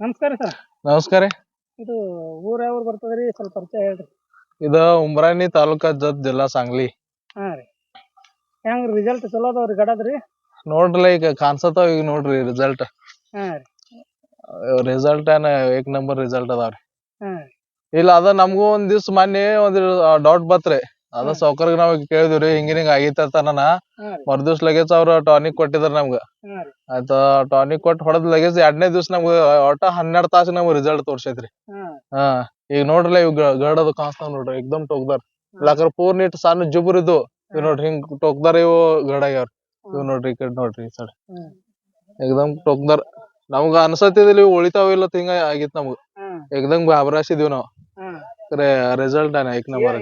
ನಮಸ್ಕಾರ ಸರ್. ನಮಸ್ಕಾರ ರೀ. ಇದು ಊರ ಯಾವ ಬರ್ತದ್ರಿ? ಸ್ವಲ್ಪ ಪರಿಚಯ ಹೇಳ್ರಿ. ಇದು ಉಮ್ರಾಣಿ ತಾಲೂಕಾ ಜತ್ ಜಿಲ್ಲಾ ಸಾಂಗ್ಲಿ. ಹಾ ರೀ. ಹೆಂಗ್ ರಿಸಲ್ಟ್ ಚಲೋ ಅದಾವ್ರಿ ಗಡದ್ರಿ? ನೋಡ್ರಲ್ಲ ಈಗ ಕಾಣ್ಸತ್ತಾವ ಈಗ ನೋಡ್ರಿ ರಿಸಲ್ಟ್ ಹಾ ರೀ. ರಿಸಲ್ಟ್ ಏನ ಏಕ್ ನಂಬರ್ ರಿಸಲ್ಟ್ ಅದಾವ್ರಿ ಹಾ ಇಲ್ಲ ಅದ ನಮಗೂ ಒಂದ್ ದಿವ್ಸ ಮೊನ್ನೆ ಒಂದ್ ಡೌಟ್ ಬತ್ರಿ ಅದ. ಸೌಕರ್ಯ ನಾವ್ ಕೇಳಿದ್ವಿ ಹಿಂಗ ಹಿಂಗ ಆಗೇತಿ ಅಂತ ಅನ್ನಾನ ಮರ್ದಿವ್ಸ ಲಗೇಜ್ ಅವ್ರ ಟಾನಿಕ್ ಕೊಟ್ಟಿದ್ರ ನಮ್ಗ. ಆಯ್ತ ಟಾನಿಕ್ ಕೊಟ್ಟ ಹೊಡೆದ್ ಲಗೇಜ್ ಎರಡನೇ ದಿವ್ಸ ನಮ್ಗ ಒಟ್ಟ ಹನ್ನೆರಡ್ ತಾಸು ನಮ್ಗ ರಿಸಲ್ಟ್ ತೋರ್ಸೈತ್ರಿ. ಹಾ. ಈಗ ನೋಡ್ರಲ್ಲ ಇವ್ ಗಡದ ಕಾಣಿಸ್ತಾವ್ ನೋಡ್ರಿ ಎಕ್ದಮ್ ಟೋಕ್ದಾರ್. ಇಲ್ಲಾಕ್ರ ಪೂರ್ ನೀಟ್ ಸಣ್ಣ ಜುಬ್ರ ಇದ್ದು ಇವ್ ನೋಡ್ರಿ ಹಿಂಗ್ ಟೋಕ್ದಾರ್ ಇವು ಗಡಾಗ್ಯಾವ್ರಿ ಇವ್ ನೋಡ್ರಿ ಈ ಕಡೆ ನೋಡ್ರಿ ಈ ಸೈಡ್. ಎಕ್ದಮ್ ಟೋಕ್ದಾರ್. ನಮ್ಗ ಅನ್ಸತ್ತಿದಿಲ್ಲ ಇವ್ ಉಳಿತಾವ ಇಲ್ಲ ಹಿಂಗ ಆಗಿತ್ ನಮ್ಗ. ಎಕ್ದಮ್ ಬಾಬ್ರಾಸಿದೀವ್ ನಾವ್. ಕರೆ ರಿಸಲ್ಟ್ ಏನ ಏಕ್ ನಂಬರ್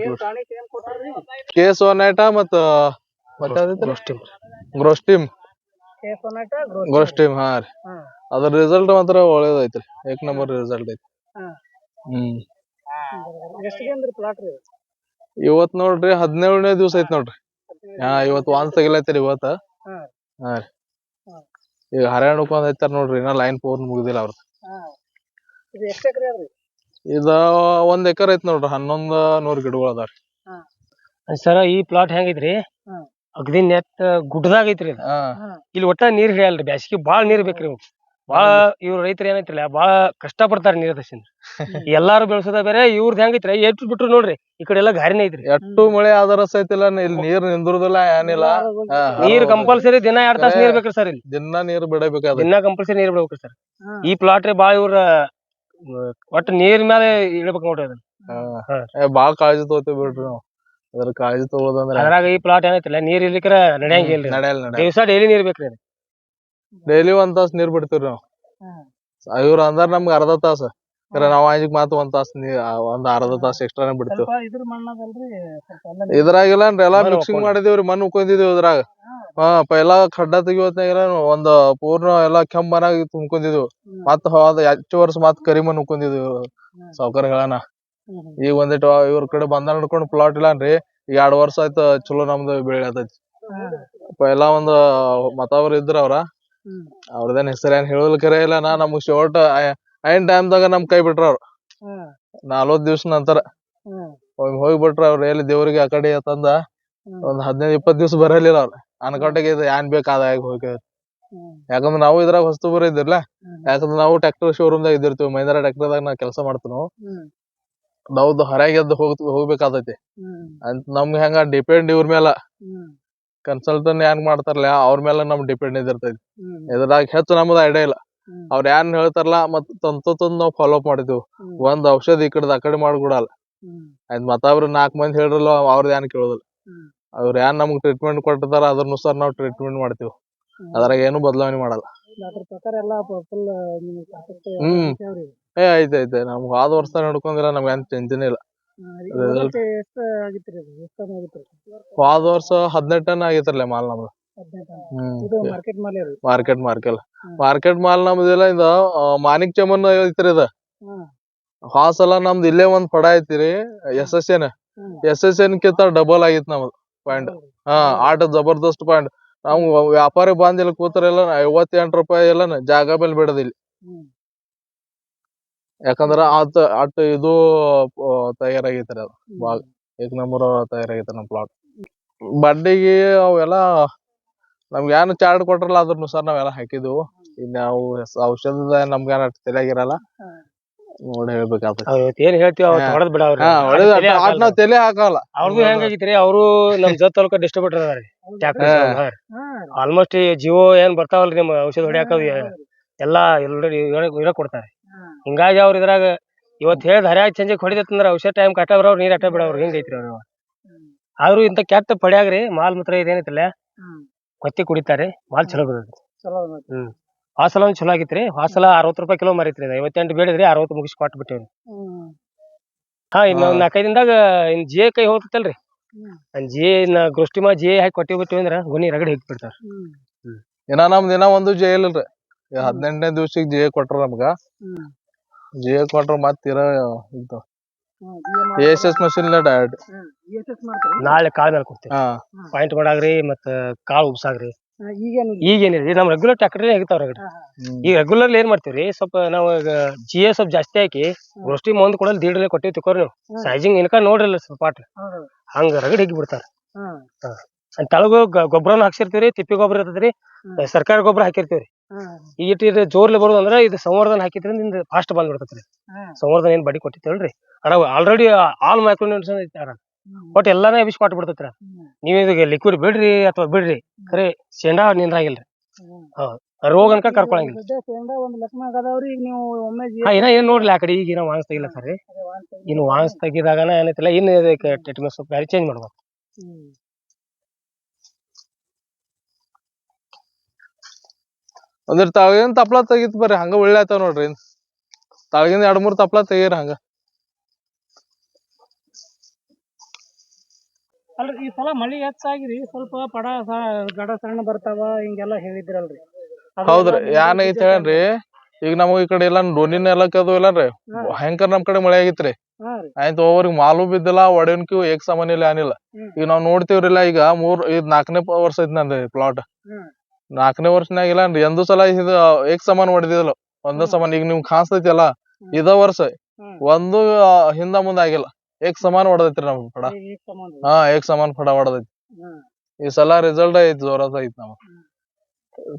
ಕೇಸ್ ಒನ್ ಐಟ ಮತ್ತ ಗ್ರೋಸ್ಟಿಮ್ ಗ್ರೋಸ್ಟಿಮ್ ಹಾ ರೀ. ಅದ್ರ ರಿಸಲ್ಟ್ ಮಾತ್ರ ಒಳ್ಳೇದೈತ್ರಿ ಏಕ್ ನಂಬರ್ ರಿಸಲ್ಟ್ ಐತಿ ಹ್ಮ್. ಇವತ್ ನೋಡ್ರಿ ಹದಿನೇಳನೇ ದಿವಸ ಐತಿ ನೋಡ್ರಿ. ಹಾ ಇವತ್ ವಾನ್ಸ್ ತೆಗಿಲೈತ್ರಿ ಇವತ್ತ ಹಾ. ಹಾ ರೀ. ಈಗ ಹರ್ಯಾಣ ಒಂದ್ ಐತಾರ ನೋಡ್ರಿ ಇನ್ನ ಲೈನ್ ಪೂರ್ಣ ಮುಗಿದಿಲ್ಲ ಅವ್ರ ಇದು ಎಷ್ಟು ಎಕರೆ ಅದ್ರಿ? ಇದ ಒಂದ್ ಎಕರ್ ಐತಿ ನೋಡ್ರಿ ಹನ್ನೊಂದ್ ನೂರ್ ಗಿಡಗಳು ಅದಾವ್ರಿ. ಸರ ಈ ಪ್ಲಾಟ್ ಹೆಂಗೈತ್ರಿ? ಅಗ್ದಿ ನೆಟ್ ಗುಡ್ಡದಾಗ ಐತ್ರಿ ಇದು. ಹಾ. ಇಲ್ಲಿ ಒಟ್ಟ ನೀರ್ ಹಿಡಿಯಲ್ರಿ ಬ್ಯಾಸಿಗೆ ಬಾಳ ನೀರ್ ಬೇಕ್ರಿ ಇವ್ಕ್. ಬಾಳ ಇವ್ರ ರೈತರು ಏನೈತ್ರಲ್ಲ ಬಾಳ ಕಷ್ಟ ಪಡ್ತಾರ ನೀರ್ ದರ್ಶನ ಎಲ್ಲಾರು ಬೆಳ್ಸೋದ ಬೇರೆ ಇವ್ರದ್ ಹೆಂಗೈತ್ರಿ ಎಷ್ಟು ಬಿಟ್ರು ನೋಡ್ರಿ ಈ ಕಡೆ ಎಲ್ಲಾ ಗಾರಿನ ಐತ್ರಿ. ಎಟ್ಟು ಮಳೆ ಆಧಾರ ಸೈತಿಲ್ಲ ಇಲ್ಲಿ ನೀರ್ ನಿಂದ್ರುದಿಲ್ಲ ಏನಿಲ್ಲ. ಹಾ, ನೀರ್ ಕಂಪಲ್ಸರಿ ದಿನ ಎರಡ್ ತಾಸ್ ನೀರ್ ಬೇಕ್ರಿ ಸರ್ ಇಲ್ಲಿ. ದಿನ ನೀರ್ ಬಿಡಬೇಕ ದಿನ ಕಂಪಲ್ಸರಿ ನೀರ್ ಬಿಡ್ಬೇಕ್ರಿ ಸರ್. ಹಾ. ಈ ಪ್ಲಾಟ್ ರೀ ಬಾಳ ಇವ್ರ ಮ್, ಒಟ್ಟ ನೀರ್ ಮೇಲೆ ಇಡ್ಬೇಕ್ ನೋಡ್ರಿ ಅದನ್ನ. ಬಾಳ ಕಾಳಜಿ ತಗೋತೀವಿ ಬಿಡ್ರಿ ನಾವು. ಅದ್ರ ಕಾಳಜಿ ತಗೋದಂದ್ರ ಅದ್ರಾಗ ಈ ಪ್ಲಾಟ್ ಏನೈತಿಲ್ಲ ನೀರ್ ಇರ್ಲಿಕ್ರ ನಡೆಯಂಗಿಲ್ರಿ ನಡೆಯಲ್ಲ ದಿವ್ಸ ಡೈಲಿ ನೀರ್ ಬೇಕ್ರಿ. ಡೈಲಿ ಒಂದ್ ತಾಸ್ ನೀರ್ ಬಿಡ್ತೀವ್ರಿ ನಾವು. ಇವ್ರ ಅಂದಾರ ನಮ್ಗ ಅರ್ಧ ತಾಸ ಕರೆ ನಾವ್ ಆಜಿಗ್ ಮಾತ್ರ ಒಂದ್ ತಾಸ್ ನೀ ಆ, ಒಂದ್ ಅರ್ಧ ತಾಸ್ ಎಕ್ಸ್ಟ್ರಾನೇ ಬಿಡ್ತೀವಿ ಇದ್ರ ಮಣ್ಣದಲ್ರಿ ಸ್ವಲ್ಪ ಎಲ್ಲ ಇದ್ರಾಗಿಲ್ಲ ಎಲ್ಲಾ ಮಣ್ಣ್ ಮಿಕ್ಸಿಂಗ್ ಉಕ್ಕೊಂಡ್. ಮಾಡಿದೀವ್ರಿ ಮಣ್ಣು ಉಕ್ಕೊಂಡಿದೀವಿ ಇದ್ರಾಗ ಹಾ ಪೈಲಾ ಖಡ್ಡ ತೆಗಿವತ್ನಾಗ ಒಂದ್ ಪೂರ್ಣ ಎಲ್ಲಾ ಕೆಂಪ್ ಮನಾಗ ತುಂಬ್ಕೊಂಡಿದ್ವು ಹ್ಮ್. ಮತ್ತ್ ಹೋದ ಹೆಚ್ಚು ವರ್ಷ ಮತ್ತ್ ಕರಿ ಮಣ್ಣು ಉಕ್ಕೊಂಡಿದ್ವಿ ಸಾವ್ಕಾರಗಳನ್ನ ಹ್ಮ್. ಈಗ ಒಂದಿಟ್ಟು ಇವ್ರ ಕಡೆ ಬಂದ ನೋಡ್ಕೊಂಡ್ ಪ್ಲಾಟ್ ಇಲ್ಲನ್ರಿ ಈಗ ಎರಡ್ ವರ್ಷ ಆಯ್ತು ಚಲೋ ನಮ್ದು ಬೆಳೆ ಎಲ್ಲಾ ಒಂದ್ ಮತ್ತವ್ರ ಇದ್ರ ಅವ್ರ. ಅವ್ರದೇನ್ ಹೆಸರೇನ್ ಏನ್ ಹೇಳಲ್ ಕರೆ ಇಲ್ಲ. ನಾ ನಮಗ್ ಶೋರ್ಟ್ ಐನ್ ಟೈಮ್ದಾಗ ನಮ್ ಕೈ ಬಿಟ್ರ ಅವ್ರ. ನಾಲ್ವತ್ ದಿವ್ಸ ನಂತರ ಒಮ್ಮೆ ಹೋಗ್ಬಿಟ್ರ ಅವ್ರ. ಎಲ್ಲಿ ದೇವ್ರಿಗೆ ಆ ಕಡೆ ತಂದ. ಒಂದ್ ಹದಿನೈದ್ ಇಪ್ಪತ್ ದಿವ್ಸ ಬರಲಿಲ್ಲ ಅವ್ರ. ಅನ್ಕೊಂಡಾಗ ಇದು ಏನ್ ಬೇಕಾದ ಹೋಗ್ಯಾರ. ಯಾಕಂದ್ರ ನಾವು ಇದ್ರಾಗ ಹೊಸ್ತು ಬರ ಇದ್ದಿರ್ಲ. ಯಾಕಂದ್ರ ನಾವು ಟ್ರ್ಯಾಕ್ಟರ್ ಶೋರೂಮ್ ದಾಗ ಇದ್ದಿರ್ತೀವಿ. ಮಹಿಂದ್ರ ಟ್ರ್ಯಾಕ್ಟರ್ ದಾಗ ನಾ ಕೆಲಸ ಮಾಡ್ತೀವಿ ನಾವು. ನಾವ್ದು ಹೊರಗೆದ್ದು ಹೋಗ್ ಹೋಗ್ಬೇಕಾದೈತಿ ಹ್ಮ್. ಅಂತ ನಮ್ಗೆ ಹೆಂಗ ಡಿಪೆಂಡ್ ಇವ್ರ ಮೇಲ ಹ್ಮ್. ಕನ್ಸಲ್ಟನ್ ಏನ್ ಮಾಡ್ತಾರಲ್ಲ ಅವ್ರ ಮೇಲೆ ನಮ್ ಡಿಪೆಂಡ್ ಇದಿರ್ತೈತಿ ಹ್ಮ್. ಇದ್ರಾಗ ಹೆಚ್ಚು ನಮ್ದು ಐಡಿಯಾ ಇಲ್ಲ ಹ್ಮ್. ಅವ್ರ ಏನ್ ಹೇಳ್ತಾರಲ್ಲ ಮತ್ ತಂತು ತಂದ್ ನಾವು ಫಾಲೋ ಅಪ್ ಮಾಡಿದ್ವಿ ಹ್ಮ್. ಒಂದ್ ಔಷಧ ಈ ಕಡೆ ಆ ಕಡೆ ಮಾಡ್ಕೊಡಲ್ಲ ಹ್ಮ್. ಆಯ್ತ್ ಮತ್ತವ್ರ ನಾಲ್ಕ್ ಮಂದಿ ಹೇಳ್ರಲ್ಲ ಅವ್ರದ್ ಏನ್ ಕೇಳೋದಿಲ್ಲ ಹ್ಮ್. ಅವ್ರ ಏನ್ ನಮ್ಗ್ ಟ್ರೀಟ್ಮೆಂಟ್ ಕೊಟ್ಟಿದಾರ ಅದ್ರನುಸಾರ ನಾವ್ ಟ್ರೀಟ್ಮೆಂಟ್ ಮಾಡ್ತೀವಿ. ಅದ್ರಾಗ ಏನು ಬದಲಾವಣೆ ಮಾಡಲ್ಲ. ಅದ್ರ ಪ್ರಕಾರ ಎಲ್ಲಾ ಫುಲ್ ನಿಮ್ಗೆ ಸಾಕಷ್ಟು ಹ್ಮ್. ಏ ಐತೆ ಐತೆ ನಮ್ಗೆ ಆದ ವರ್ಷ ನಡ್ಕೊಂಡ್ರ ನಮ್ಗೆ ಏನ್ ಟೆನ್ಷನ್ ಇಲ್ಲ. ಹಾ, ಈಗ result ಎಷ್ಟ್ ಆಗಿತ್ರಿ ಅದು? ಎಷ್ಟ್ ಟನ್ ಆಗಿತ್ರಿ? ಹೋದ ವರ್ಷ ಹದಿನೆಂಟ್ ಟನ್ ಆಗಿತ್ತಲ್ಲ ಮಾಲ್ ನಮ್ದು. ಹದಿನೈದು ಟನ್. ಹ್ಮ್. ಇದು ಮಾರ್ಕೆಟ್ ಮಾರ್ಕೆಲ್ಲ ರೀ ಮಾರ್ಕೆಟ್ ಮಾರ್ಕೆಲ್ ಹ್ಮ್. ಮಾರ್ಕೆಟ್ ಮಾಲ್ ನಮ್ದಿಲ್ಲ ಇದು ಮಾನಿಕ್ ಚಮನ್ ಐತ್ರಿ ಇದು. ಹಾ. ಆ ಸಲ ನಮ್ದು ಇಲ್ಲೇ ಒಂದ್ ಪಡ ಐತಿರಿ ಎಸ್ ಎಸ್ ಎನ್ ಹ್ಮ್. ಎಸ್ ಎಸ್ ಎನ್ ಕಿಂತ ಡಬಲ್ ಆಗಿತ್ತು ನಮ್ದು ಪಾಯಿಂಟ್ ಹಾ ಆಟ ಜಬರ್ದಸ್ತ್ ಪಾಯಿಂಟ್ ನಾವು ವ್ಯಾಪಾರಿ ಬಂದ್ ಇಲ್ಲಿ ಕೂತಾರೆಲ್ಲ ಐವತ್ತೆಂಟು ರೂಪಾಯಿ ಎಲ್ಲ ಜಾಗ ಮೇಲೆ ಬಿಡದಿಲ್ಲ. ಯಾಕಂದ್ರ ಆತ ಅಟ್ ಇದು ತಯಾರಾಗೈತ್ರಿ ಅದು ಬಾಗ್ ಏಕ್ ನಂಬರ್ ತಯಾರಾಗೈತೆ ನಮ್ಮ ಪ್ಲಾಟ್ ಬಡ್ಡಿಗೆ ಅವೆಲ್ಲ ನಮ್ಗೆ ಏನು ಚಾರ್ಟ್ ಕೊಟ್ರಲ್ಲ ಅದ್ರ ಸರ್ ನಾವೆಲ್ಲ ಹಾಕಿದ್ವು. ಇನ್ನು ಔಷಧದ ನಮ್ಗೆ ಏನ್ ತಲೆಯಾಗಿರಲ್ಲ. ನೋಡಿ ಏನ್ ಹೇಳ್ತೀವಿ ಅವತ್ ಹಾ. ಬಿಡ ಅವ್ರ. ಹಾ ಒಳ್ಳೇದ್ ನಾವ್ ತಲೆ ಹಾಕಲ್ಲ. ಅವ್ರದ್ದು ಹೆಂಗಾಗಿತ್ರಿ? ಅವರು ನಮ್ ಜೊತೆ ತಾಲೂಕ ಡಿಸ್ಟ್ರಿಬ್ಯೂಟರ್ ಅದಾರಿ. ಆಲ್ಮೋಸ್ಟ್ ಈ ಜಿಯೋ ಏನ್ ಬರ್ತಾವಲ್ರಿ ನಿಮ್ ಔಷಧ ಹೊಡಿಯಾಕ ಎಲ್ಲಾ ಎಲ್ಲರೂ ಇರ ಕೊಡ್ತಾರೆ. ಹಿಂಗಾಗಿ ಅವ್ರ ಇದ್ರಾಗ ಇವತ್ ಹೇಳ್ದ ಹರಿಯಾಗಿ ಚಂಜಿಗ್ ಹೊಡಿತಂದ್ರ ಔಷಧ ಟೈಮ್ ಕಟ್ಟ ಬರೋರ್ ನೀರ್ ಅಟ್ಟ ಬಿಡವ್ರ ಹಿಂಗೈತ್ರಿ ಅವ್ರು. ಹ್ಮ್. ಆದ್ರೂ ಇಂತ ಕೆಟ್ಟ ಪಡ್ಯಾಗ್ರಿ ಮಾಲ್ ಮಾತ್ರ ಇದೇನೈತಲ್ಲ ಹ್ಮ್. ಕೊತ್ತಿ ಕುಡಿತಾರೆ ಮಾಲ್ ಚಲೋ ಬರ್ತೈತಿ. ಚಲೋ ಬಂದೈತಿ. ಆ ಸಲ ಒಂದ್ ಚಲೋ ಆಗಿತ್ರಿ ಆ ಸಲ ಅರವತ್ ರೂಪಾಯಿ ಕಿಲೋ ಮಾರಿತ್ರಿ ಇದು. ಐವತ್ತೆಂಟು ಬೇಡಿದ್ರಿ ಅರವತ್ತು ಮುಗಿಸಿ ಕೊಟ್ಟು ಬಿಟ್ಟಿವ್ರಿ ಹ್ಮ್. ಹಾ ಇನ್ನ ಒಂದ್ ನಾಲ್ಕೈದು ದಿನದಾಗ ಇನ್ ಜಿ ಕೈ ಹೋಗ್ತೈತಲ್ರಿ ಹ್ಮ್. ಜಿ ಮಾ ಜಿ ಹಾಕಿ ಕೊಟ್ಟಿ ಬಿಟ್ಟಿವಿ ಅಂದ್ರ ಗುಣಿ ರಗಡೆ ಹಿಗ್ ಬಿಡ್ತಾರ ಹ್ಮ್. ಇನ್ನ ನಮ್ದ್ ಇನ್ನ ಒಂದು ಜೈಲ್ ಇಲ್ರಿ ಹದಿನೆಂಟನೇ ದಿವ್ಸಕ್ ಜೇ ಕೊಟ್ರ ನಮ್ಗ ಹ್ಮ್. ಜೆ ಕೊಟ್ರ ಮತ್ ಇರ ಇದು ಹ್ಮ್. ಏನ್ ಎಸ್ ಎಸ್ ಮಷಿನ್ ಡಯಟ್ ಹ್ಮ್. ESS ಮಾಡ್ತೀರಿ? ನಾಳೆ ಕಾಳ ಮೇಲೆ ಕೊಡ್ತೀವಿ ಹಾ ಪಾಯಿಂಟ್ ಮಾಡಾಗ್ರಿ ಮತ್ತ ಕಾಳು ಉಬ್ಸಾಗ್ರಿ ಈಗೇನು ಈಗ ನಮ್ಮ ನಮ್ ರೆಗ್ಯುಲರ್ ಟ್ಯಾಕ್ಟರ್ ಆಗಿರ್ತಾವ ಹೊರಗಡೆ ಈಗ ರೆಗ್ಯುಲರ್ ಏನ್ ಮಾಡ್ತೀವ್ರಿ? ಸ್ವಲ್ಪ ನಾವು ಜಿ ಎ ಸ್ವಲ್ಪ ಜಾಸ್ತಿ ಹಾಕಿ ಗೋಷ್ಠಿ ಮಂದ್ ಕೊಡಲ್ ದೀಡ್ರಲ್ಲೇ ಕೊಟ್ಟಿವಿ ತಿಕ್ಕೋರಿ ನೀವು. ಸೈಜಿಂಗ್ ಇನ್ಕ ನೋಡ್ರಲ್ಲ ಸ್ವಲ್ಪ ಪಾಟ್. ಹಂಗ ರಗಡ್ ಹಿಗ್ಗಿ ಬಿಡ್ತಾರ. ತಳಗ ಅಂತ ತಳಗು ಗೊಬ್ಬರನು ಹಾಕ್ಸಿರ್ತೀವ್ರಿ ತಿಪ್ಪಿ ಗೊಬ್ಬರ ಇರ್ತದ್ರಿ ಸರ್ಕಾರ ಗೊಬ್ಬರ ಹಾಕಿರ್ತೀವ್ರಿ. ಈ ಈಗ ಇಟ್ಟು ಜೋರ್ಲಿ ಬರೋದು ಅಂದ್ರ ಇದು ಸಂವರ್ಧನ ಹಾಕಿದ್ರಿಂದ ನಿಮ್ದು ಫಾಸ್ಟ್ ಬಂದ್ಬಿಡ್ತೈತ್ರಿ ಸಂವರ್ಧನ ಏನ್ ಬಡಿ ಕೊಟ್ಟಿತ್ತೇಳ್ರಿ. ಅಣ್ಣ ಆಲ್ರೆಡಿ ಆಲ್ ಮೈಕ್ರೋನ್ಯೂಟ್ರಿಷನ್ ಐತಿ ಅದ್ರಾಗ ಒಟ್ ಎಲ್ಲಾನು ಎಬಿಸಿ ಕೊಟ್ಟು ಬಿಡ್ತೈತ್ರ. ನೀವ್ ಇದಕ್ಕೆ ಲಿಕ್ವಿಡ್ ಬಿಡ್ರಿ ಅಥವಾ ಬಿಡ್ರಿ ಖರೆ ಶೇಂಡಾ ನಿಂದ್ರಾಗಿಲ್ರಿ. ರೋಗ ಅನ್ಕ ಕರ್ಕೊಳಂಗಿಲ್ಲ. ಏನ ಶೇಂಗಾ ಒಂದ್ ಈಗ ನೀವು ಒಮ್ಮೆ ಜಿ- ಹಾ ಇನ್ನ ಏನ್ ನೋಡ್ಲಿ ಆ ಕಡೆ ಈಗ ಏನೋ ವಾಂಗ್ಸ್ ತೆಗಿಲ್ಲ ಸರ್. ಇನ್ನು ವಾಂಗ್ಸ್ ತೆಗಿದಾಗನ ಏನೈತಿಲ್ಲ ಇನ್ನು ಇದಕ್ಕೆ ಟ್ರೀಟ್ಮೆಂಟ್ ಸ್ವಲ್ಪ ಬ್ಯಾರೆ ಚೇಂಜ್ ಮಾಡ್ಬೇಕು. ಅಂದ್ರ ತಾಳಗಿನ ತಪ್ಲ ತೆಗಿತ್ ಬರ್ರಿ ಹಂಗ ಒಳ್ಳೆ ಆತಾವ್ ನೋಡ್ರಿ. ತಾಳಗಿನ ಎರಡ್ ಮೂರ್ ತಪ್ಲ ತೆಗೀರಿ ಹಂಗ. ಅಲ್ರಿ ಈ ಸಲ ಮಳಿ ಹೆಚ್ಚಾಗಿರಿ ಸ್ವಲ್ಪ ಪಡ ಗಡ ಸಣ್ಣ ಬರ್ತಾವ ಹಿಂಗೆಲ್ಲ ಹೇಳಿದ್ರಲ್ರಿ. ಹೌದ್ರಿ ಯಾನ್ ಐತಿ ಹೇಳ್ರಿ ಈಗ ನಮಗ ಈ ಕಡೆ ಎಲ್ಲ ಡೋನಿನ ಎಲ್ಲಕ್ ಅದು ಇಲ್ಲನ್ರಿ. ಭಯಂಕರ ನಮ್ ಕಡೆ ಮಳೆ ಆಗಿತ್ರಿ. ಆಯ್ತು ಒಬ್ಬರಿಗೆ ಮಾಲು ಬಿದ್ದಿಲ್ಲ ಒಡೆನ್ಕಿ ಏಕ್ ಸಾಮಾನ್ಯ ಇಲ್ಲ. ಏನಿಲ್ಲ ಈಗ ನಾವ್ ನೋಡ್ತೀವ್ರಿಲ್ಲ ಈಗ ಮೂರ್ ಇದ್ ನಾಲ್ಕನೇ ವರ್ಷ ಐತಿ ನಂದು ಪ್ಲಾಟ್. ನಾಲ್ಕನೇ ವರ್ಷನಾಗ ಇಲ್ಲ ಎಂದೂ ಸಲ ಇದು ಏಕ್ ಸಾಮಾನ್ ಹೊಡೆದಿಲ್ಲ ಒಂದ ಸಾಮಾನ್ ಈಗ ನಿಮ್ಗ್ ಕಾಣಿಸ್ತೈತಿ ಅಲ್ಲ ಇದ ವರ್ಷ ಒಂದು ಹಿಂದ ಮುಂದ ಆಗಿಲ್ಲ. ಏಕ್ ಸಮಾನ ಹೊಡೆದೈತ್ರಿ ನಮ್ ಸಂಬಂಧ. ಹಾ ಏಕ್ ಸಮಾನ ಫಡ ಹೊಡೆದೈತಿ. ಈ ಸಲ ರಿಸಲ್ಟ್ ಐತಿ ಜೋರಾದ ಐತಿ ನಮ್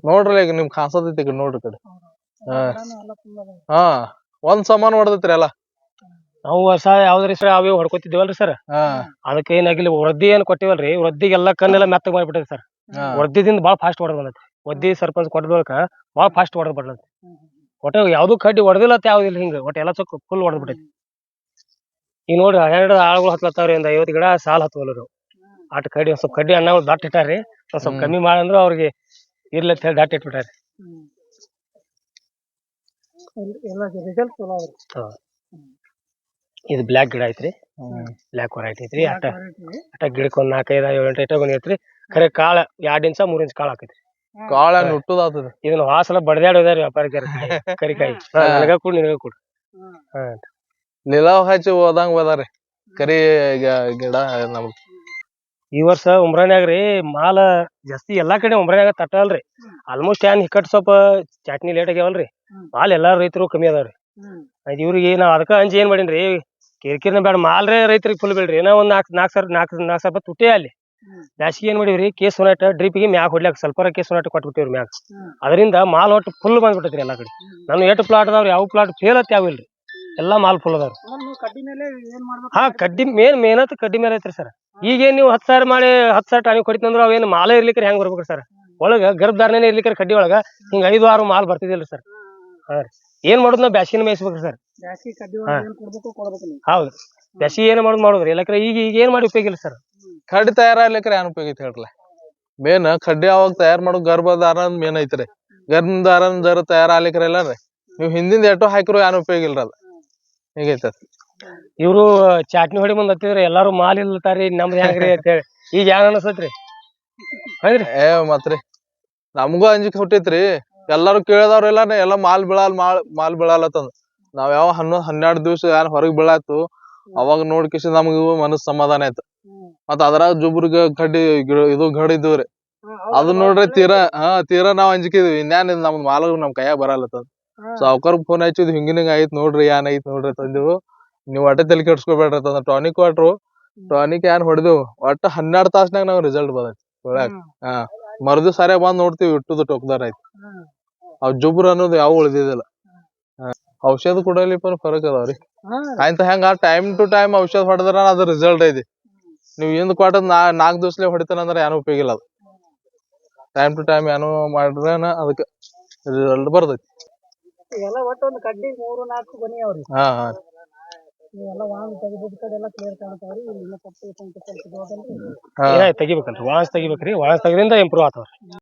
ನೋಡ್ರಿ ಈಗ ನಿಮ್ ಕಾಸದೈತಿ ಈಗ ನೋಡ್ರಿ ಕಡೆ. ಹಾ. ಒಂದ್ ಸಮಾನ ಹೊಡೆದೈತ್ರಿ ಎಲ್ಲ. ನಾವು ಹೊಸ ಯಾವ್ದ್ರಿ ಸರ್ ಅವೇ ಹೊಡ್ಕೊತಿದ್ವಲ್ರಿ ಸರ್ ಅದಕ್ಕೆ ಏನಾಗಿಲ್ಲ ವೃದ್ಧಿ ಏನ್ ಕೊಟ್ಟಿವಲ್ರಿ ವರದಿಗೆಲ್ಲ ಕಣ್ಣೆಲ್ಲ ಮೆತ್ತಗ್ ಮಾಡ್ಬಿಟ್ಟೈತಿ ಸರ್ ವೃದ್ಧಿದಿಂದ ಬಾಳ ಫಾಸ್ಟ್ ಹೊಡೆದ್ ಬಂದೈತಿ. ವದ್ದಿ ಸರ್ಪಂಚ್ ಕೊಟ್ಟ ಬಳಿಕ ಬಾಳ ಫಾಸ್ಟ್ ಹೊಡೆದ್ ಬಿಡ್ಲೈತಿ ಹ್ಮ್. ಒಟ್ಟ ಯಾವ್ದು ಕಡ್ಡಿ ಹೊಡೆದಿಲ್ಲ ಅಂತ ಯಾವ್ದಿಲ್ಲ ಹಿಂಗ ಒಟ್ಟ ಎಲ್ಲ ಚೊಕ್ ಫುಲ್ ಹೊಡೆದ್ ಬಿಟ್ಟೈತಿ. ಈಗ ನೋಡ್ರಿ ಎರಡು ಆಳುಗಳು ಹತ್ಲತ್ತಾವ್ರಿ ಒಂದ್ ಐವತ್ತು ಗಿಡ ಸಾಲ ಹತ್ವಲ್ರು ಅಟ್ ಆಟ ಕಡ್ಡಿ ಒಂದ್ ಸ್ವಲ್ಪ ಕಡ್ಡಿ ಅಣ್ಣಗಳು ದಟ್ಟ ಇಟ್ಟಾರ್ರಿ. ಒಂದ್ ಸ್ವಲ್ಪ. ಕಮ್ಮಿ ಮಾಡಂದ್ರು ಅವ್ರಿಗೆ ಇರ್ಲಿ ಅಂತ ಹೇಳಿ ದಟ್ಟ ಇಟ್ಬಿಟ್ಟಾರಿ ರಿಸಲ್ಟ್ ಇದು ಬ್ಲ್ಯಾಕ್ ಗಿಡ ಐತ್ರಿ. ಬ್ಲಾಕ್ ಬ್ಲ್ಯಾಕ್ ವರೈಟಿ ಐತ್ರಿ. ಅಟ್ಟ. ಅಟ್ಟ ಗಿಡಕ್ಕೆ ಒಂದ್ ನಾಲ್ಕೈದು ಏಳು ಎಂಟು ಐಟ ಬಂದೈತ್ರಿ. ಖರೆ ಕಾಳ ಎರಡ್ ಇಂಚ ಮೂರ್ ಇಂಚ್ ಕಾಳ ಹಾಕೈತ್ರಿ. ಕಾಳ ಹುಟ್ಟುದಾತದ ಇದನ್ನ ವಾಸನ ಬಡ್ದಾಡಿ ಹೋದಾರಿ ವ್ಯಾಪಾರಿಗಾರ ಕರಿಕಾಯಿ. ಹಾ, ನನಗ ಕೂಡ ನಿನಗ ಕೂಡ. ಹಾ ನಿಲಾವ್ ಹಚ್ಚಿ ಹೋದಂಗ್ ಹೋದಾರಿ ಕರಿ ಗ- ಗಿಡ ನಮ್ ಈ ವರ್ಷ ಉಮ್ರಾನ್ಯಾಗ ರೀ, ಮಾಲ ಜಾಸ್ತಿ ಎಲ್ಲಾ ಕಡೆ ಉಮ್ರಾನ್ಯಾಗ ತಟ್ಟಲ್ರಿ ಆಲ್ಮೋಸ್ಟ್ ಏನ್ ಹಿಕ್ಕಟ್ ಸ್ವಲ್ಪ ಚಾಟ್ನಿ ಲೇಟ್ ಆಗ್ಯಾವಲ್ರಿ. ಮಾಲ್ ಎಲ್ಲಾ ರೈತರು ಕಮ್ಮಿ ಅದಾವ್ರಿ. ಅದ್ ಇವ್ರಿಗೆ ನಾವ್ ಅದಕ್ಕ ಅಂಜಿ ಏನ್ ಮಾಡೀನ್ರಿ, ಕಿರಿಕಿರಿನ ಬೇಡ ಮಾಲ್ರೇ ರೈತರಿಗೆ ಫುಲ್ ಬೇಡ್ರಿ ಏನೋ ಒಂದ್ ನಾಕ್ ನಾಲ್ಕ್ ಸಾವಿರ ನಾಲ್ಕ್ ಸಾವಿರ ರೂಪಾಯಿ ತುಟ್ಟಿ ಅಲ್ಲಿ. ಬ್ಯಾಸಿಗೆ ಏನ್ ಮಾಡೀವ್ರಿ, ಕೇಸ್ ಸೊನಾಟ ಡ್ರಿಪ್ಗೆ ಮ್ಯಾಗ ಹೊಡ್ಲಾಕ ಸ್ವಲ್ಪ ಕೇಸ್ ಹೊನಾಟ ಕೊಟ್ಬಿಟ್ಟಿವ್ರಿ ಮ್ಯಾಗ. ಅದರಿಂದ ಮಾಲ್ ಒಟ್ಟು ಫುಲ್ ಬಂದ್ಬಿಟ್ಟೈತ್ರಿ ಎಲ್ಲಾ ಕಡೆ. ನಾನು ಎಷ್ಟು ಪ್ಲಾಟ್ ಅದಾವ್ರಿ, ಯಾವ ಪ್ಲಾಟ್ ಫೇಲ್ ಅಂತ ಯಾವ ಇಲ್ರಿ. ಎಲ್ಲಾ ಮಾಲ್ ಫುಲ್ ಅದಾವ್ರಿ. ಅಂದ್ರೆ ನೀವು ಮೇಲೆ ಏನ್ ಮಾಡ್ಬೇಕು? ಹಾ ಕಡ್ಡಿ ಮೇನ್ ಮೇನತ್ ಕಡ್ಡಿ ಮೇಲೆ ಐತ್ರಿ ಸರ್ ಈಗೇನ್ ನೀವು ಹತ್ತು ಸಾವಿರ ಮಾಡಿ ಹತ್ತು ಸಾವಿರ ಟಾನಿಕ್ ಹೊಡಿತಂದ್ರ ಅವೇನು ಮಾಲೇ ಇರ್ಲಿಕ್ಕೆ ಹೆಂಗ್ ಬರ್ಬೇಕ್ರಿ ಸರ್ ಒಳಗ ಗರ್ಭಧಾರಣೆ ಇರ್ಲಿಕ್ಕೆ ಕಡ್ಡಿ ಒಳಗ. ಹಿಂಗ ಐದು ಆರು ಮಾಲ್ ಬರ್ತಿದಿಲ್ರಿ ಸರ್ ಹಾ ರೀ. ಏನ್ ಮಾಡುದ್ ನಾವ್ ಬ್ಯಾಸಿನ ಮೇಯಿಸ್ಬೇಕ್ರಿ ಸರ್ ಜಾಸ್ತಿ ಕಡ್ಡಿ ಒಳಗೆ ಏನ್ ಕೊಡ್ಬೇಕು ಕೊಡ್ಬೇಕು ಹೌದು. ಬ್ಯಾಸಿ ಏನ್ ಮಾಡುದ್ ಮಾಡುದ್ರಿ. ಇಲ್ಲಕ್ರೆ ಈಗ ಈಗ ಏನ್ ಮಾಡಿ ಉಪಯೋಗ ಇಲ್ಲ ಸರ್ ಕಡ್ಡಿ ತಯಾರಾಗ್ಲಿಕ್ಕೆ ಏನ್ ಉಪಯೋಗ ಐತಿ ಹೇಳ್ರಲ್ಲ ಮೇನ್ ಕಡ್ಡಿ ಅವಾಗ ತಯಾರ್ ಮಾಡೋ ಗರ್ಭಧಾರ ಮೇನ್ ಐತ್ರಿ. ಗರ್ಭಧಾರ ಜರ ತಯಾರಾಗ್ಲಿಕ್ರ ಇಲ್ಲ ರೀ ನೀವು ಹಿಂದಿಂದ ಎಷ್ಟೋ ಹಾಕಿರೋ ಏನ್ ಉಪಯೋಗ ಇಲ್ರಿ ಅದ ಹೀಗೈತೆ. ಅದ್. ಇವ್ರು ಚಾಟ್ನಿ ಹೊಡಿ ಮುಂದ್ ಹತ್ತಿದ್ರೆ ಎಲ್ಲಾರು ಮಾಲ್ ಇಲ್ಲತಾರಿ ನಮ್ದು ಹೆಂಗ್ರಿ ಅಂತ ಹೇಳಿ. ಈಗ ಯಾರ ಅನಸತ್ರಿ? ಹೌದ್ರಿ? ಏ ಮತ್ರಿ ನಮಗೂ ಅಂಜಿಕೆ ಹುಟ್ಟೈತ್ರಿ. ಎಲ್ಲಾರು ಕೇಳದವ್ರ ಎಲ್ಲ ಎಲ್ಲಾ ಮಾಲ್ ಬೀಳಲ್ ಮಾಲ್ ಮಾಲ್ ಬೀಳಲ್ಲತ್ತಂದ ನಾವ್ ಯಾವ ಹನ್ನೊಂದ್ ಹನ್ನೆರಡ್ ದಿವ್ಸ ಯಾರು ಹೊರಗ್ ಬೀಳಾತು ಅವಾಗ ನೋಡ್ಕಿಸಿ ನಮ್ಗ ಮನಸ್ ಸಮಾಧಾನ ಆಯ್ತು. ಮತ್ ಮತ್ತ ಅದ್ರಾಗ ಜುಬ್ರಿಗೆ ಕಡ್ಡಿ ಗಿಡ- ಇದು ಗಡಿ ಇದ್ವ್ರಿ ಅದನ್ನ ನೋಡ್ರಿ ತೀರಾ ಹಾ ತೀರಾ ನಾವ್ ಅಂಜಿಕಿದ್ವಿ ಇನ್ಯಾನ್ ಇದ್ ನಮ್ದ್ ಮಾಲ್ ನಮ್ ಕೈಯಾಗ ಬರಲ್ಲ ಹಾ. ಸಾವ್ಕಾರ್ ಫೋನ್ ಹಚ್ಚಿದ್ ಹಿಂಗಿನ ಹಿಂಗ ಐತ್ ನೋಡ್ರಿ ಏನ್ ಐತ್ ನೋಡ್ರಿ ತಂದಿವು. ನೀವ್ ಒಟ್ಟ ತಲೆ ಕೆಡ್ಸ್ಕೊಬೇಡ್ರಿ ತಂದ ಟಾನಿಕ್ ಕೊಟ್ರು ಟಾನಿಕ್ ಏನ್ ಹೊಡೆದೆವು? ಒಟ್ಟ ಹನ್ನೆರಡ್ ತಾಸ್ನಾಗ ನಾವ್ ರಿಸಲ್ಟ್ ಬಂದೈತಿ. ಹಾ. ಮರುದು ಸಾರೆ ಬಂದ್ ನೋಡ್ತೀವಿ ಇಟ್ಟುದು ಟೊಕ್ದಾರ ಐತಿ ಅವ ಜುಬ್ರ ಅನ್ನೋದು ಯಾವ ಉಳಿದಿದಿಲ್ಲ ಔಷಧ ಕೊಡಲಿಪ್ಪ ಫರಕ್ ಅದಾವ್ರಿ. ಆಯ್ತ ಹೆಂಗ ಟೈಮ್ ಟು ಟೈಮ್ ಔಷಧ ಹೊಡೆದ್ರ ಅದ್ರ ರಿಸಲ್ಟ್ ಐತಿ. ನೀವ್ ಹಿಂದ್ ಕೊಟ್ಟದ್ ನಾ ನಾಲ್ಕು ದಿವ್ಸಲೆ ಹೊಡಿತಾನ ಅಂದ್ರ ಏನೂ ಉಪಯೋಗ ಇಲ್ಲ ಅದು ಟೈಮ್ ಟು ಟೈಮ್ ಏನೋ ಮಾಡ್ರೇನ ಅದಕ್ಕೆ ರಿಸಲ್ಟ್ ಬರ್ತೈತಿ ಎಲ್ಲ ಒಟ್ಟು ಒಂದು ಕಡ್ಡಿ ಮೂರು ನಾಲ್ಕು ಬನಿ ಅವ್ರಿ. ಹಾ ಹಾ. ಇವೆಲ್ಲ ವಾಂಗ್ ತೆಗೆದಿದ್ದ ಕಡೆ ಎಲ್ಲ ಕ್ಲಿಯರ್ ಕಾಣ್ತಾವ್ರಿ. ಇಲ್ಲಿ ಇನ್ನೂ ಸ್ವಲ್ಪ. ಹಾ. ಏನಾಯ್ತು ತೆಗಿಬೇಕಲ್ರಿ. ವಾಸ್ ತೆಗಿಬೇಕ್ರಿ. ವಾಸ್ ತೆಗಿದ್ರಿಂದ ಇಂಪ್ರೂವ್ ಆತಾವ್ರಿ